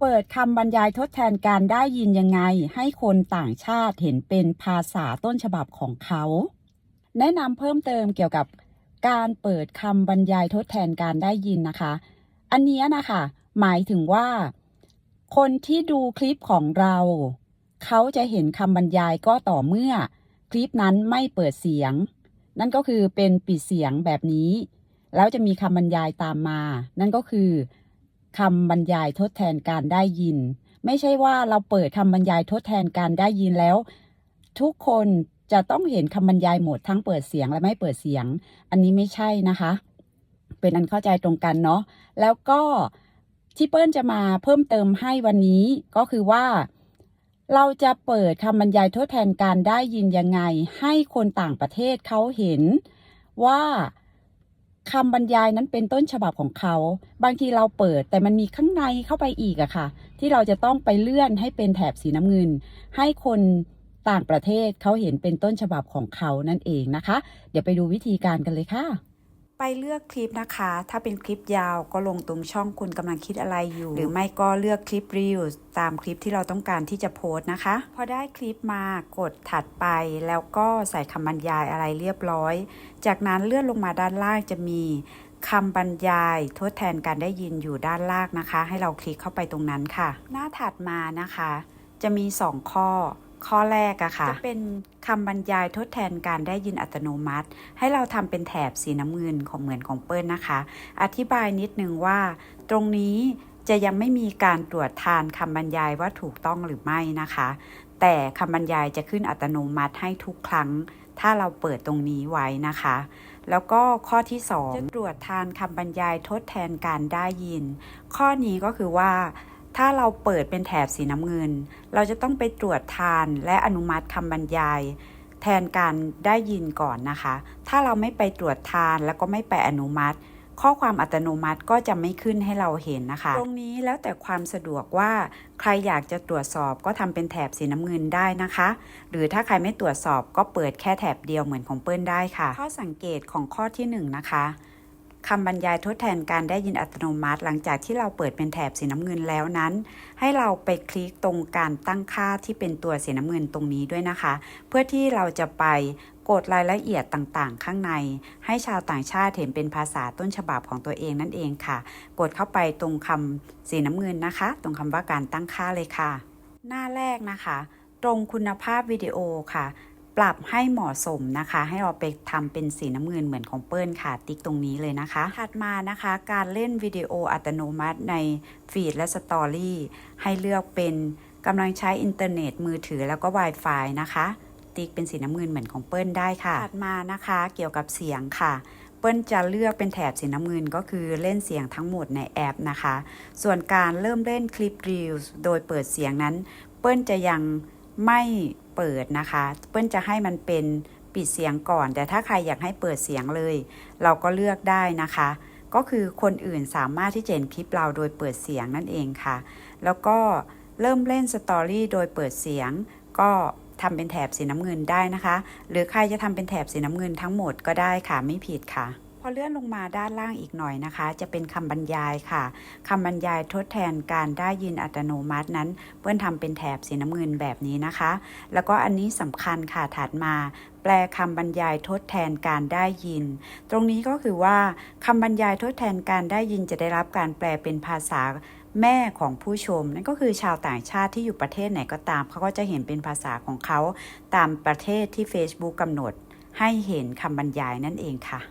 เปิดคำบรรยายทดแทนการได้ยินยังไง ให้คนต่างชาติเห็นเป็นภาษาต้นฉบับของเขา แนะนำเพิ่มเติมเกี่ยวกับการเปิดคำบรรยายทดแทนการได้ยินนะคะ อันนี้นะคะ หมายถึงว่า คนที่ดูคลิปของเรา เขาจะเห็นคำบรรยายก็ต่อเมื่อ คลิปนั้นไม่เปิดเสียง นั่นก็คือเป็นปิดเสียงแบบนี้ แล้วจะมีคำบรรยายตามมา นั่นก็คือ คำบรรยายทดแทนการได้ยิน ไม่ใช่ว่าเราเปิดคำบรรยายทดแทนการได้ยินแล้ว ทุกคนจะต้องเห็นคำบรรยายหมดทั้งเปิดเสียงและไม่เปิดเสียง อันนี้ไม่ใช่นะคะ เป็นอันเข้าใจตรงกันเนาะแล้วก็ที่เปิ้ลจะมาเพิ่มเติมให้วันนี้ก็คือว่า เราจะเปิดคำบรรยายทดแทนการได้ยินยังไง ให้คนต่างประเทศเขาเห็นว่า คำบรรยายนั้นเป็นต้นฉบับของเขา บางทีเราเปิดแต่มันมีข้างในเข้าไปอีกอะค่ะ ที่เราจะต้องไปเลื่อนให้เป็นแถบสีน้ำเงิน ให้คนต่างประเทศเขาเห็นเป็นต้นฉบับของเขานั่นเองนะคะ เดี๋ยวไปดูวิธีการกันเลยค่ะ ไปเลือกคลิปนะคะ ถ้าเป็นคลิปยาวก็ลงตรงช่องคุณกำลังคิดอะไรอยู่ หรือไม่ก็เลือกคลิปรีวตามคลิปที่เราต้องการที่จะโพสต์นะคะ พอได้คลิปมากดถัดไป แล้วก็ใส่คำบรรยายอะไรเรียบร้อย จากนั้นเลื่อนลงมาด้านล่างจะมีคำบรรยายทดแทนการได้ยินอยู่ด้านล่างนะคะ ให้เราคลิกเข้าไปตรงนั้นค่ะ หน้าถัดมานะคะ จะมี 2 ข้อ ข้อแรกอะค่ะ จะเป็นคำบรรยายทดแทนการได้ยินอัตโนมัติ ให้เราทำเป็นแถบสีน้ำเงินของเหมือนของเปิ้ลนะคะ อธิบายนิดนึงว่า ตรงนี้จะยังไม่มีการตรวจทานคำบรรยายว่าถูกต้องหรือไม่นะคะ แต่คำบรรยายจะขึ้นอัตโนมัติให้ทุกครั้ง ถ้าเราเปิดตรงนี้ไว้นะคะ แล้วก็ข้อที่2จะตรวจทานคำบรรยายทดแทนการได้ยิน ข้อนี้ก็คือว่า ถ้าเราเปิดเป็นแถบสีน้ำเงิน เราจะต้องไปตรวจทานและอนุมัติคำบรรยาย แทนการได้ยินก่อนนะคะ ถ้าเราไม่ไปตรวจทานแล้วก็ไม่ไปอนุมัติ ข้อความอัตโนมัติก็จะไม่ขึ้นให้เราเห็นนะคะ ตรงนี้แล้วแต่ความสะดวกว่าใครอยากจะตรวจสอบก็ทำเป็นแถบสีน้ำเงินได้นะคะ หรือถ้าใครไม่ตรวจสอบก็เปิดแค่แถบเดียวเหมือนของเปิ้ลได้ค่ะ ข้อสังเกตของข้อที่1นะคะ คำบรรยายทดแทนการได้ยินอัตโนมัติ หลังจากที่เราเปิดเป็นแถบสีน้ำเงินแล้วนั้น ให้เราไปคลิกตรงการตั้งค่าที่เป็นตัวสีน้ำเงินตรงนี้ด้วยนะคะ เพื่อที่เราจะไปกดรายละเอียดต่างๆ ข้างใน ให้ชาวต่างชาติเห็นเป็นภาษาต้นฉบับของตัวเองนั่นเองค่ะ กดเข้าไปตรงคำสีน้ำเงินนะคะ ตรงคำว่าการตั้งค่าเลยค่ะ หน้าแรกนะคะ ตรงคุณภาพวิดีโอค่ะ ปรับให้เหมาะสมนะคะ ให้เราไปทำเป็นสีน้ำเงินเหมือนของเปิ้ลค่ะ ติ๊กตรงนี้เลยนะคะ ถัดมานะคะ การเล่นวิดีโออัตโนมัติในฟีดและสตอรี่ให้เลือกเป็นกำลังใช้อินเทอร์เน็ตมือถือแล้วก็ Wi-Fi นะคะ ติ๊กเป็นสีน้ำเงินเหมือนของเปิ้ลได้ค่ะ ถัดมานะคะ เกี่ยวกับเสียงค่ะเปิ้ลจะเลือกเป็นแถบสีน้ำเงินก็คือเล่นเสียงทั้งหมดในแอปนะคะ ส่วนการเริ่มเล่นคลิป Reels โดยเปิดเสียงนั้น เปิ้ลจะยังไม่ เปิดนะคะ เปิ้ลจะให้มันเป็นปิดเสียงก่อน แต่ถ้าใครอยากให้เปิดเสียงเลย เราก็เลือกได้นะคะ ก็คือคนอื่นสามารถที่จะเห็นคลิปเราโดยเปิดเสียงนั่นเองค่ะ แล้วก็เริ่มเล่นสตอรี่โดยเปิดเสียง ก็ทำเป็นแถบสีน้ำเงินได้นะคะ หรือใครจะทำเป็นแถบสีน้ำเงินทั้งหมดก็ได้ค่ะไม่ผิดค่ะ พอเลื่อนลงมาด้านล่างอีกหน่อยนะคะ จะเป็นคำบรรยายค่ะคำบรรยายทดแทนการได้ยินอัตโนมัตินั้น เพื่อนทำเป็นแถบสีน้ำเงินแบบนี้นะคะ แล้วก็อันนี้สำคัญค่ะถัดมา แปลคำบรรยายทดแทนการได้ยิน ตรงนี้ก็คือว่าคำบรรยายทดแทนการได้ยินจะได้รับการแปลเป็นภาษาแม่ของผู้ชม นั่นก็คือชาวต่างชาติที่อยู่ประเทศไหนก็ตาม เขาก็จะเห็นเป็นภาษาของเขาตามประเทศที่ Facebook กำหนด ให้เห็นคำบรรยายนั่นเองค่ะ